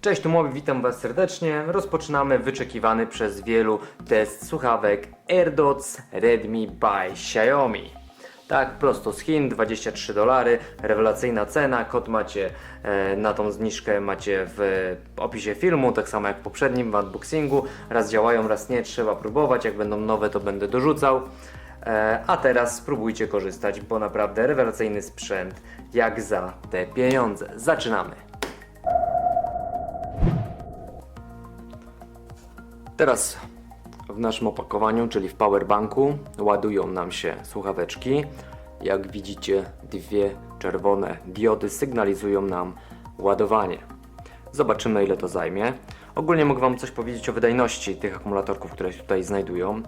Cześć, tu Mobi, witam Was serdecznie. Rozpoczynamy wyczekiwany przez wielu test słuchawek AirDots Redmi by Xiaomi. Tak, prosto z Chin, 23 dolary, rewelacyjna cena, kod macie e, na tą zniżkę macie w opisie filmu, tak samo jak w poprzednim, w unboxingu. Raz działają, raz nie, trzeba próbować, jak będą nowe to będę dorzucał. E, a teraz spróbujcie korzystać, bo naprawdę rewelacyjny sprzęt, jak za te pieniądze. Zaczynamy! Teraz w naszym opakowaniu, czyli w powerbanku, ładują nam się słuchaweczki. Jak widzicie, dwie czerwone diody sygnalizują nam ładowanie. Zobaczymy, ile to zajmie. Ogólnie mogę Wam coś powiedzieć o wydajności tych akumulatorków, które się tutaj znajdują.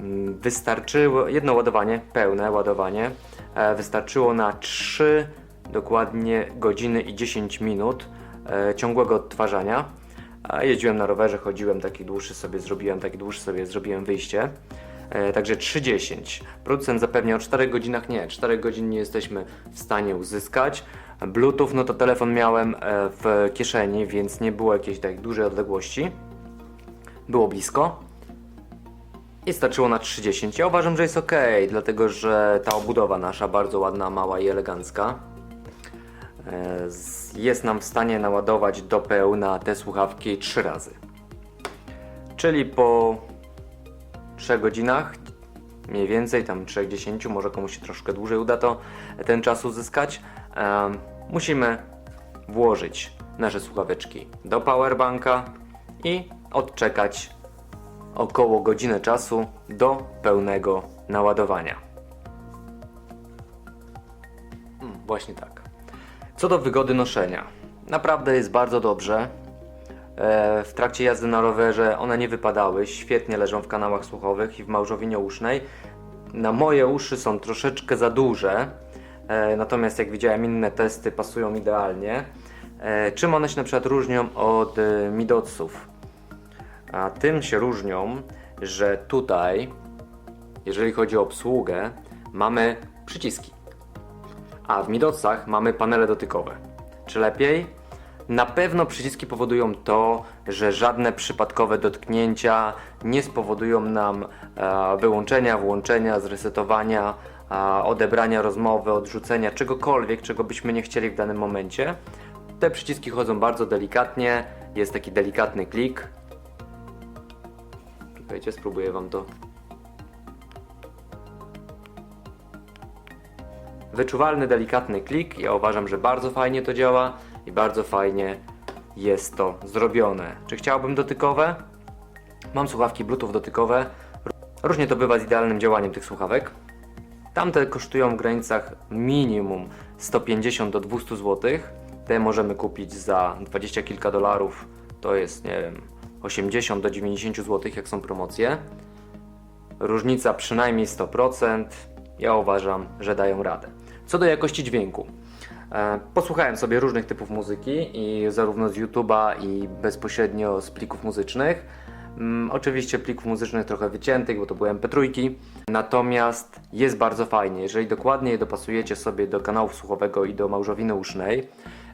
Mm, Wystarczyło jedno ładowanie, pełne ładowanie, e, wystarczyło na 3 dokładnie godziny i 10 minut e, ciągłego odtwarzania. A jeździłem na rowerze, chodziłem taki dłuższy sobie, zrobiłem taki dłuższy sobie, zrobiłem wyjście. E, także 3.10. Producent zapewnia o 4 godzinach nie, 4 godzin nie jesteśmy w stanie uzyskać. Bluetooth, no to telefon miałem e, w kieszeni, więc nie było jakiejś tak dużej odległości. Było blisko. I starczyło na 3.10. Ja uważam, że jest ok, dlatego że ta obudowa nasza bardzo ładna, mała i elegancka jest nam w stanie naładować do pełna te słuchawki 3 razy. Czyli po 3 godzinach, mniej więcej tam 3-10, może komuś się troszkę dłużej uda to ten czas uzyskać, em, musimy włożyć nasze słuchaweczki do powerbanka i odczekać około godzinę czasu do pełnego naładowania. Mm, właśnie tak. Co do wygody noszenia, naprawdę jest bardzo dobrze. E, W trakcie jazdy na rowerze one nie wypadały, świetnie leżą w kanałach słuchowych i w małżowinie usznej. Na moje uszy są troszeczkę za duże, e, natomiast jak widziałem inne testy pasują idealnie. E, Czym one się na przykład różnią od Midotsów? A tym się różnią, że tutaj, jeżeli chodzi o obsługę, mamy przyciski a w Midocach mamy panele dotykowe. Czy lepiej? Na pewno przyciski powodują to, że żadne przypadkowe dotknięcia nie spowodują nam e, wyłączenia, włączenia, zresetowania, e, odebrania rozmowy, odrzucenia czegokolwiek, czego byśmy nie chcieli w danym momencie. Te przyciski chodzą bardzo delikatnie, jest taki delikatny klik. Czekajcie, spróbuję Wam to wyczuwalny, delikatny klik. Ja uważam, że bardzo fajnie to działa i bardzo fajnie jest to zrobione. Czy chciałbym dotykowe? Mam słuchawki Bluetooth dotykowe. Różnie to bywa z idealnym działaniem tych słuchawek. Tamte kosztują w granicach minimum 150 do 200 zł. Te możemy kupić za 20 kilka dolarów. To jest, nie wiem, 80 do 90 zł, jak są promocje. Różnica przynajmniej 100%. Ja uważam, że dają radę. Co do jakości dźwięku. E, Posłuchałem sobie różnych typów muzyki i zarówno z YouTube'a i bezpośrednio z plików muzycznych. Mm, oczywiście plików muzycznych trochę wyciętych, bo to były MP3. Natomiast jest bardzo fajnie. Jeżeli dokładnie je dopasujecie sobie do kanału słuchowego i do małżowiny usznej,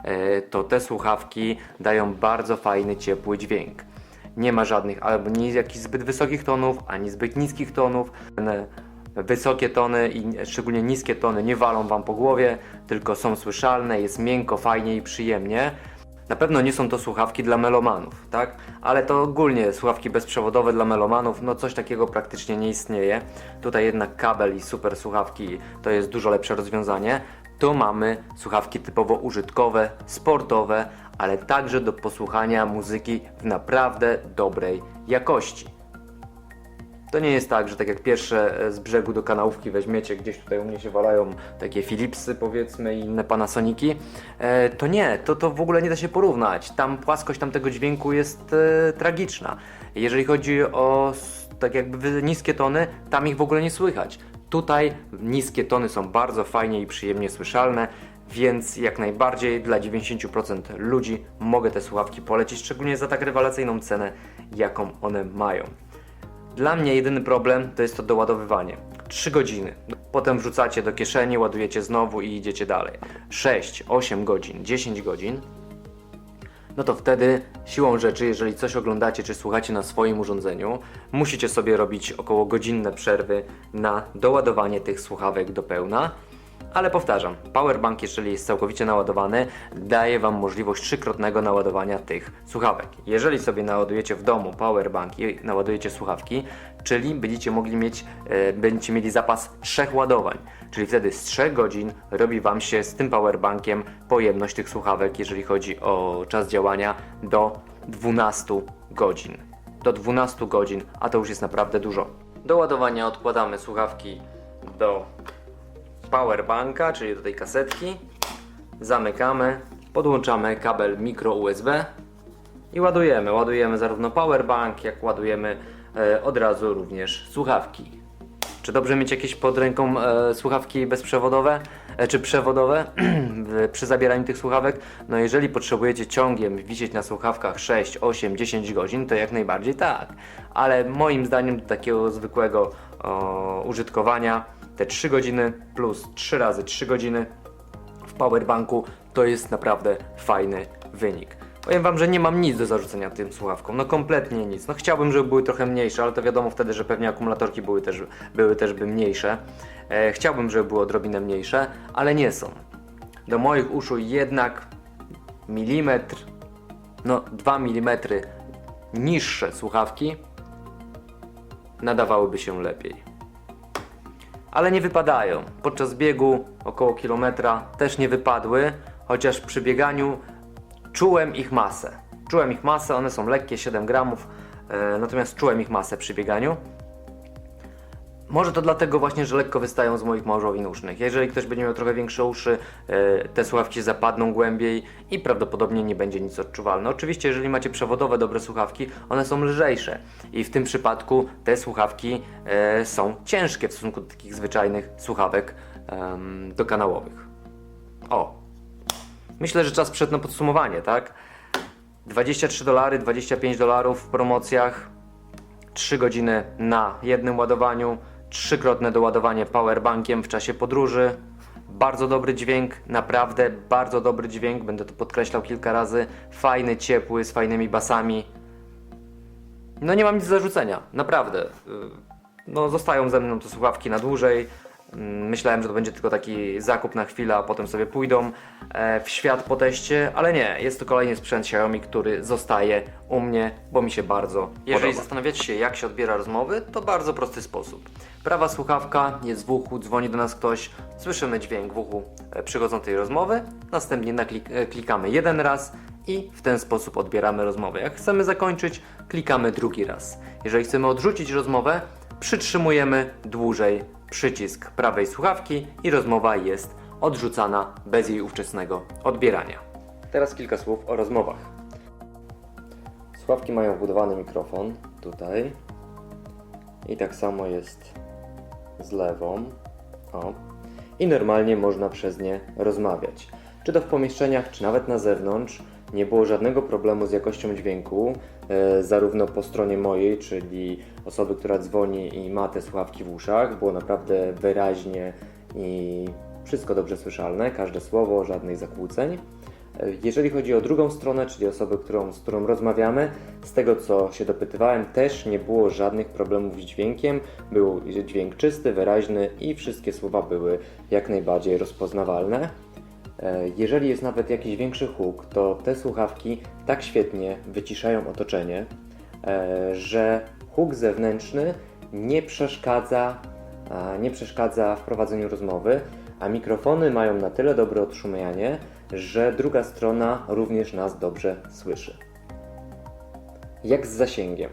e, to te słuchawki dają bardzo fajny, ciepły dźwięk. Nie ma żadnych albo jakichś zbyt wysokich tonów, ani zbyt niskich tonów. Wysokie tony i szczególnie niskie tony nie walą Wam po głowie, tylko są słyszalne, jest miękko, fajnie i przyjemnie. Na pewno nie są to słuchawki dla melomanów, tak? Ale to ogólnie słuchawki bezprzewodowe dla melomanów, no coś takiego praktycznie nie istnieje. Tutaj jednak kabel i super słuchawki to jest dużo lepsze rozwiązanie. Tu mamy słuchawki typowo użytkowe, sportowe, ale także do posłuchania muzyki w naprawdę dobrej jakości. To nie jest tak, że tak jak pierwsze e, z brzegu do kanałówki weźmiecie, gdzieś tutaj u mnie się walają takie Philipsy powiedzmy i inne Panasoniki. E, to nie, to, to w ogóle nie da się porównać. Tam płaskość tamtego dźwięku jest e, tragiczna. Jeżeli chodzi o tak jakby niskie tony, tam ich w ogóle nie słychać. Tutaj niskie tony są bardzo fajnie i przyjemnie słyszalne, więc jak najbardziej dla 90% ludzi mogę te słuchawki polecić, szczególnie za tak rewelacyjną cenę, jaką one mają. Dla mnie jedyny problem to jest to doładowywanie. 3 godziny. Potem wrzucacie do kieszeni, ładujecie znowu i idziecie dalej. 6, 8 godzin, 10 godzin. no to wtedy siłą rzeczy, jeżeli coś oglądacie czy słuchacie na swoim urządzeniu, musicie sobie robić około godzinne przerwy na doładowanie tych słuchawek do pełna. Ale powtarzam, powerbank, jeżeli jest całkowicie naładowany, daje Wam możliwość trzykrotnego naładowania tych słuchawek. Jeżeli sobie naładujecie w domu powerbank i naładujecie słuchawki, czyli będziecie mogli mieć, e, będziecie mieli zapas trzech ładowań, czyli wtedy z 3 godzin robi Wam się z tym powerbankiem pojemność tych słuchawek, jeżeli chodzi o czas działania, do 12 godzin. Do 12 godzin, a to już jest naprawdę dużo. Do ładowania odkładamy słuchawki do powerbanka, czyli do tej kasetki. Zamykamy, podłączamy kabel mikro USB i ładujemy. Ładujemy zarówno powerbank, jak ładujemy e, od razu również słuchawki. Czy dobrze mieć jakieś pod ręką e, słuchawki bezprzewodowe e, czy przewodowe przy zabieraniu tych słuchawek? No jeżeli potrzebujecie ciągiem wisieć na słuchawkach 6, 8, 10 godzin, to jak najbardziej tak. Ale moim zdaniem do takiego zwykłego o, użytkowania te 3 godziny plus 3 razy 3 godziny w powerbanku to jest naprawdę fajny wynik. Powiem wam, że nie mam nic do zarzucenia tym słuchawkom, no kompletnie nic. No chciałbym, żeby były trochę mniejsze, ale to wiadomo wtedy, że pewnie akumulatorki były też, były też by mniejsze. E, chciałbym, żeby były odrobinę mniejsze, ale nie są. Do moich uszu jednak milimetr, no 2 mm niższe słuchawki nadawałyby się lepiej ale nie wypadają. Podczas biegu około kilometra też nie wypadły, chociaż przy bieganiu czułem ich masę. Czułem ich masę, one są lekkie, 7 gramów, e, natomiast czułem ich masę przy bieganiu. Może to dlatego właśnie, że lekko wystają z moich małżowin usznych. Jeżeli ktoś będzie miał trochę większe uszy, e, te słuchawki zapadną głębiej i prawdopodobnie nie będzie nic odczuwalne. Oczywiście, jeżeli macie przewodowe dobre słuchawki, one są lżejsze i w tym przypadku te słuchawki e, są ciężkie w stosunku do takich zwyczajnych słuchawek dokanałowych. O, myślę, że czas przed na podsumowanie, tak? 23 dolary, 25 dolarów w promocjach. 3 godziny na jednym ładowaniu, trzykrotne doładowanie powerbankiem w czasie podróży. Bardzo dobry dźwięk, naprawdę bardzo dobry dźwięk, będę to podkreślał kilka razy. Fajny, ciepły, z fajnymi basami. No nie mam nic do zarzucenia, naprawdę. Y, No zostają ze mną te słuchawki na dłużej. Mm, Myślałem, że to będzie tylko taki zakup na chwilę, a potem sobie pójdą e, w świat po teście, ale nie, jest to kolejny sprzęt Xiaomi, który zostaje u mnie, bo mi się bardzo Jeżeli podoba. zastanawiacie się, jak się odbiera rozmowy, to bardzo prosty sposób. Prawa słuchawka jest w uchu, dzwoni do nas ktoś, słyszymy dźwięk w uchu e, przychodzącej rozmowy, następnie naklik, e, klikamy jeden raz i w ten sposób odbieramy rozmowę. Jak chcemy zakończyć, klikamy drugi raz. Jeżeli chcemy odrzucić rozmowę, przytrzymujemy dłużej przycisk prawej słuchawki i rozmowa jest odrzucana bez jej ówczesnego odbierania. Teraz kilka słów o rozmowach. Słuchawki mają wbudowany mikrofon tutaj i tak samo jest z lewą. O. I normalnie można przez nie rozmawiać. Czy to w pomieszczeniach, czy nawet na zewnątrz. Nie było żadnego problemu z jakością dźwięku, e, zarówno po stronie mojej, czyli osoby, która dzwoni i ma te słuchawki w uszach. Było naprawdę wyraźnie i wszystko dobrze słyszalne, każde słowo, żadnych zakłóceń. E, Jeżeli chodzi o drugą stronę, czyli osobę, którą, z którą rozmawiamy, z tego co się dopytywałem, też nie było żadnych problemów z dźwiękiem. Był dźwięk czysty, wyraźny i wszystkie słowa były jak najbardziej rozpoznawalne. E, Jeżeli jest nawet jakiś większy huk, to te słuchawki tak świetnie wyciszają otoczenie, e, że huk zewnętrzny nie przeszkadza, nie przeszkadza w prowadzeniu rozmowy, a mikrofony mają na tyle dobre odszumianie, że druga strona również nas dobrze słyszy. Jak z zasięgiem?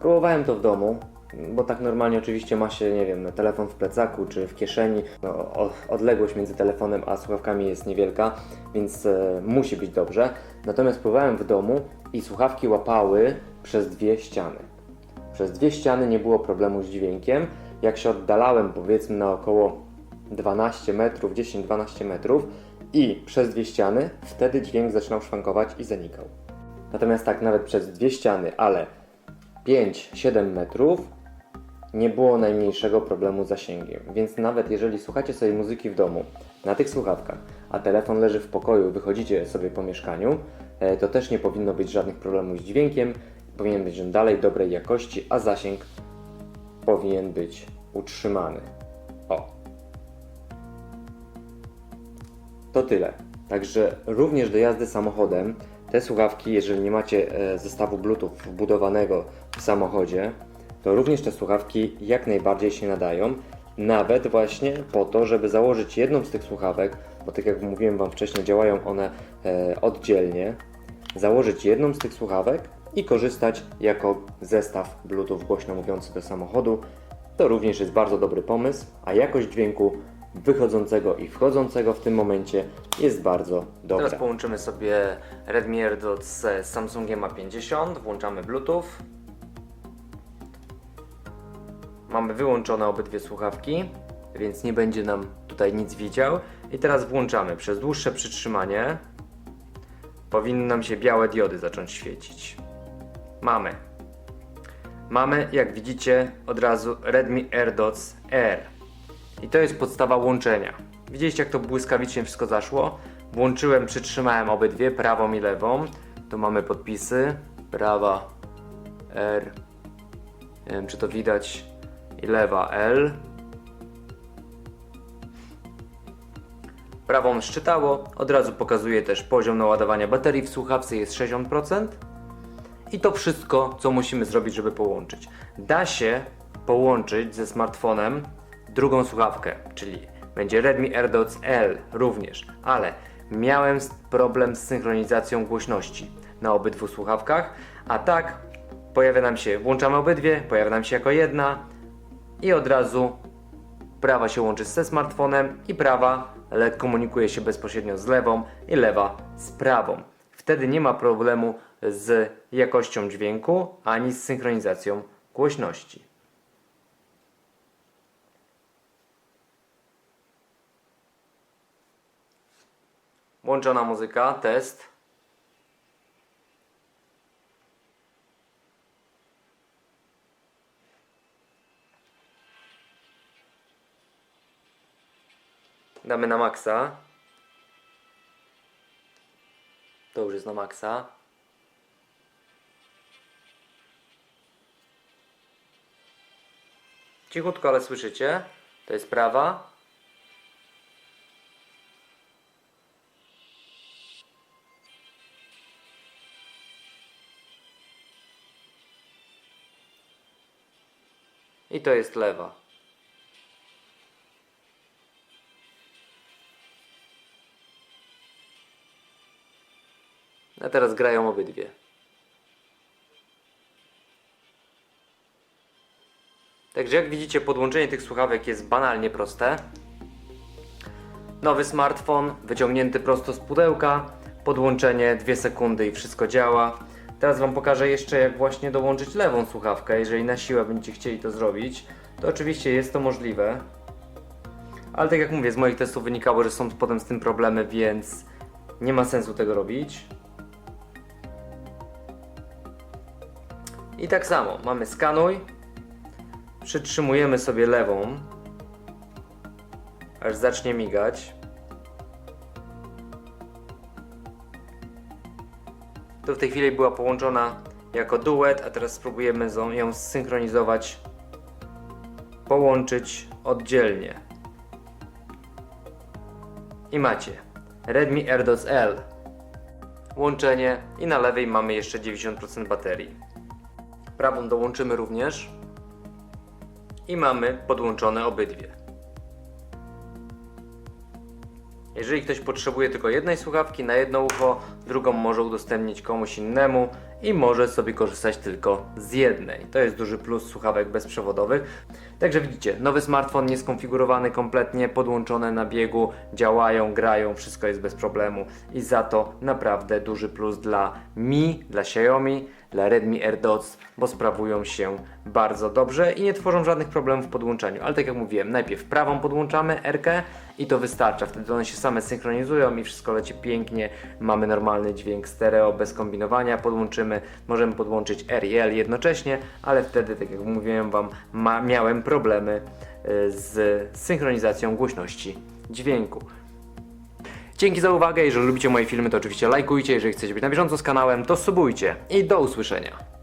Próbowałem to w domu, bo tak normalnie oczywiście ma się, nie wiem, telefon w plecaku czy w kieszeni. No, odległość między telefonem a słuchawkami jest niewielka, więc e, musi być dobrze. Natomiast próbowałem w domu i słuchawki łapały przez dwie ściany. Przez dwie ściany nie było problemu z dźwiękiem. Jak się oddalałem powiedzmy na około 12 metrów, 10-12 metrów i przez dwie ściany, wtedy dźwięk zaczynał szwankować i zanikał. Natomiast tak, nawet przez dwie ściany, ale 5-7 metrów nie było najmniejszego problemu z zasięgiem. Więc nawet jeżeli słuchacie sobie muzyki w domu na tych słuchawkach, a telefon leży w pokoju, wychodzicie sobie po mieszkaniu, e, to też nie powinno być żadnych problemów z dźwiękiem. Powinien być on dalej dobrej jakości, a zasięg powinien być utrzymany. O. To tyle. Także również do jazdy samochodem te słuchawki, jeżeli nie macie e, zestawu Bluetooth wbudowanego w samochodzie, to również te słuchawki jak najbardziej się nadają. Nawet właśnie po to, żeby założyć jedną z tych słuchawek, bo tak jak mówiłem Wam wcześniej, działają one e, oddzielnie. Założyć jedną z tych słuchawek i korzystać jako zestaw Bluetooth głośno mówiący do samochodu. To również jest bardzo dobry pomysł, a jakość dźwięku wychodzącego i wchodzącego w tym momencie jest bardzo dobra. Teraz połączymy sobie Redmi AirDots z Samsungiem A50, włączamy Bluetooth. Mamy wyłączone obydwie słuchawki, więc nie będzie nam tutaj nic widział. I teraz włączamy przez dłuższe przytrzymanie. Powinny nam się białe diody zacząć świecić. Mamy. Mamy, jak widzicie, od razu Redmi AirDots R. I to jest podstawa łączenia. Widzieliście, jak to błyskawicznie wszystko zaszło? Włączyłem, przytrzymałem obydwie, prawą i lewą. Tu mamy podpisy. Prawa R. Nie wiem, czy to widać. I lewa L. Prawą szczytało. Od razu pokazuje też poziom naładowania baterii w słuchawce jest 60%. I to wszystko, co musimy zrobić, żeby połączyć. Da się połączyć ze smartfonem drugą słuchawkę, czyli będzie Redmi AirDots L również, ale miałem problem z synchronizacją głośności na obydwu słuchawkach, a tak pojawia nam się, włączamy obydwie, pojawia nam się jako jedna i od razu prawa się łączy ze smartfonem i prawa komunikuje się bezpośrednio z lewą i lewa z prawą. Wtedy nie ma problemu z jakością dźwięku ani z synchronizacją głośności. Włączona muzyka, test. Damy na maksa. To już jest na maksa. Cichutko, ale słyszycie? To jest prawa. I to jest lewa. A teraz grają obydwie. Także jak widzicie, podłączenie tych słuchawek jest banalnie proste. Nowy smartfon, wyciągnięty prosto z pudełka, podłączenie 2 sekundy i wszystko działa. Teraz Wam pokażę jeszcze jak właśnie dołączyć lewą słuchawkę, jeżeli na siłę będziecie chcieli to zrobić. To oczywiście jest to możliwe. Ale tak jak mówię, z moich testów wynikało, że są potem z tym problemy, więc nie ma sensu tego robić. I tak samo, mamy skanuj, przytrzymujemy sobie lewą, aż zacznie migać. To w tej chwili była połączona jako duet, a teraz spróbujemy ją- zsynchronizować, połączyć oddzielnie. I macie Redmi AirDots L. Łączenie i na lewej mamy jeszcze 90% baterii. Prawą dołączymy również i mamy podłączone obydwie. Jeżeli ktoś potrzebuje tylko jednej słuchawki na jedno ucho, drugą może udostępnić komuś innemu i może sobie korzystać tylko z jednej. To jest duży plus słuchawek bezprzewodowych. Także widzicie, nowy smartfon nieskonfigurowany kompletnie, podłączone na biegu, działają, grają, wszystko jest bez problemu i za to naprawdę duży plus dla Mi, dla Xiaomi, dla Redmi AirDots, bo sprawują się bardzo dobrze i nie tworzą żadnych problemów w podłączaniu. Ale tak jak mówiłem, najpierw prawą podłączamy R-kę i to wystarcza. Wtedy one się same synchronizują i wszystko leci pięknie. Mamy normalny dźwięk stereo bez kombinowania. Podłączymy, możemy podłączyć R i L jednocześnie, ale wtedy, tak jak mówiłem Wam, ma, miałem problemy y, z synchronizacją głośności dźwięku. Dzięki za uwagę, jeżeli lubicie moje filmy to oczywiście lajkujcie, jeżeli chcecie być na bieżąco z kanałem to subujcie. I do usłyszenia.